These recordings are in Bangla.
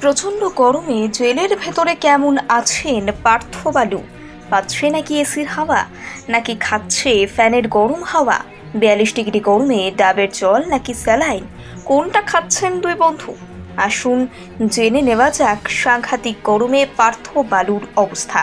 প্রচণ্ড গরমে জেলের ভেতরে কেমন আছেন পার্থ বালু? পাচ্ছে নাকি এসির হাওয়া? নাকি খাচ্ছে ফ্যানের গরম হাওয়া? বিয়াল্লিশ ডিগ্রি গরমে ডাবের জল নাকি স্যালাইন? কোনটা খাচ্ছেন দুই বন্ধু? আসুন জেনে নেওয়া যাক সাংঘাতিক গরমে পার্থ বালুর অবস্থা।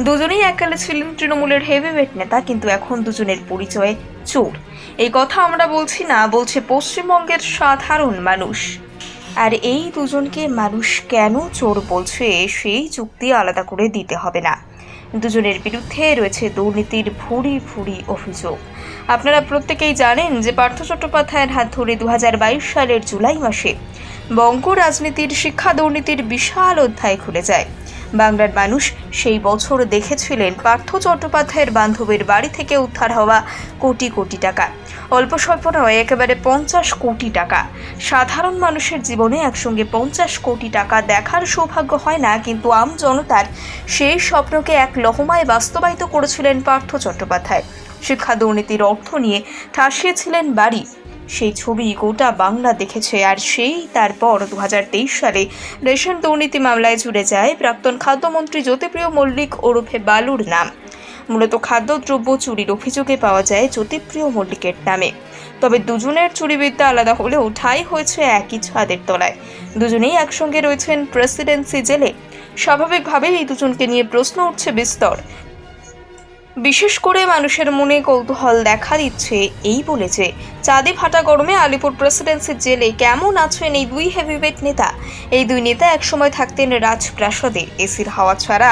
দুজনেই এককালে ছিলেন তৃণমূলের হেভিওয়েট নেতা, কিন্তু এখন দুজনের পরিচয়ে চোর। এই কথা আমরা বলছি না, বলছে পশ্চিমবঙ্গের সাধারণ মানুষ। আর এই দুজনকে মানুষ কেন চোর বলছে, সেই চুক্তি আলাদা করে দিতে হবে না। দুজনের বিরুদ্ধে রয়েছে দুর্নীতির ভুরি ভুরি অভিযোগ। আপনারা প্রত্যেকেই জানেন যে পার্থ চট্টোপাধ্যায়ের হাত ধরে দু হাজার বাইশ সালের জুলাই মাসে বঙ্গ রাজনীতির শিক্ষা দুর্নীতির বিশাল অধ্যায় খুলে যায়। বাংলার মানুষ সেই বছর দেখেছিলেন পার্থ চট্টোপাধ্যায়ের বান্ধবীর বাড়ি থেকে উদ্ধার হওয়া কোটি কোটি টাকা। অল্প স্বল্প নয়, একেবারে পঞ্চাশ কোটি টাকা। সাধারণ মানুষের জীবনে একসঙ্গে পঞ্চাশ কোটি টাকা দেখার সৌভাগ্য হয় না, কিন্তু আম জনতার সেই স্বপ্নকে এক লহমায় বাস্তবায়িত করেছিলেন পার্থ চট্টোপাধ্যায়। শিক্ষা দুর্নীতির অর্থ নিয়ে ঠাসিয়েছিলেন বাড়ি। সেই ছবি গোটা বাংলা দেখেছে আর সেই তারপর দুহাজার তেইশ সালে রেশন দুর্নীতি মামলায় জুড়ে যায় প্রাক্তন খাদ্যমন্ত্রী জ্যোতিপ্রিয় মল্লিক ওরফে বালুর নাম। মূলত খাদ্যদ্রব্য চুরির অভিযোগে পাওয়া যায় জ্যোতিপ্রিয় মল্লিকের নামে। তবে দুজনের চুরিবিদ্যা আলাদা হলেও ঠাই হয়েছে একই ছাদের তলায়। দুজনেই একসঙ্গে রয়েছেন প্রেসিডেন্সি জেলে। স্বাভাবিকভাবেই এই দুজনকে নিয়ে প্রশ্ন উঠছে বিস্তর। বিশেষ করে মানুষের মনে কৌতূহল দেখা দিচ্ছে, এই বলেছে। চাঁদে ফাটা গরমে আলিপুর প্রেসিডেন্সির জেলে কেমন আছেন এই দুই হেভিওয়েট নেতা? এই দুই নেতা একসময় থাকতেন রাজপ্রাসাদে। এসির হাওয়া ছাড়া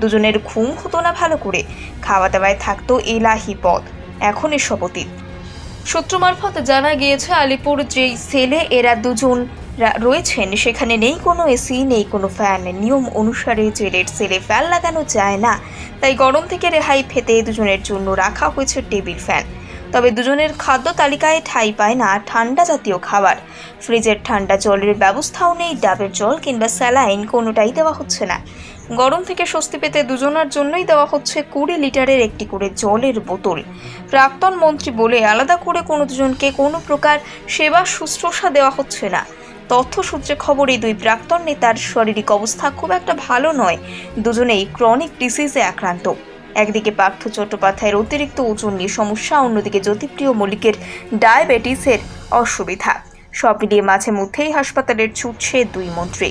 দুজনের ঘুম হতো না ভালো করে। খাওয়া দাওয়ায় থাকতো এলাহি পদ এখন এসব অতীত। সূত্র মারফত জানা গিয়েছে, আলিপুর যেই সেলে এরা দুজন রয়েছেন, সেখানে নেই কোনো এসি, নেই কোনো ফ্যান নিয়ম অনুসারে জেলের সেলে ফ্যান লাগানো যায় না। তাই গরম থেকে রেহাই পেতে দুজনের জন্য রাখা হয়েছে টেবিল ফ্যান তবে দুজনের খাদ্য তালিকায় ঠাঁই পায় না ঠান্ডা জাতীয় খাবার। ফ্রিজের ঠান্ডা জলের ব্যবস্থাও নেই, ডাবের জল কিংবা স্যালাইন কোনোটাই দেওয়া হচ্ছে না। গরম থেকে স্বস্তি পেতে দুজনার জন্যই দেওয়া হচ্ছে কুড়ি লিটারের একটি করে জলের বোতল। প্রাক্তন মন্ত্রী বলে আলাদা করে কোনো দুজনকে কোনো প্রকার সেবা শুশ্রূষা দেওয়া হচ্ছে না। তথ্য সূত্রে খবর এই দুই প্রাক্তন নেতার শারীরিক অবস্থা খুব একটা ভালো নয়। দুজনেই ক্রনিক ডিসিজে আক্রান্ত। একদিকে পার্থ চট্টোপাধ্যায়ের অতিরিক্ত ওজন নিয়ে সমস্যা, অন্যদিকে জ্যোতিপ্রিয় মল্লিকের ডায়াবেটিসের অসুবিধা। সব মিলিয়ে মাঝে মধ্যেই হাসপাতালের ছুটছে দুই মন্ত্রী।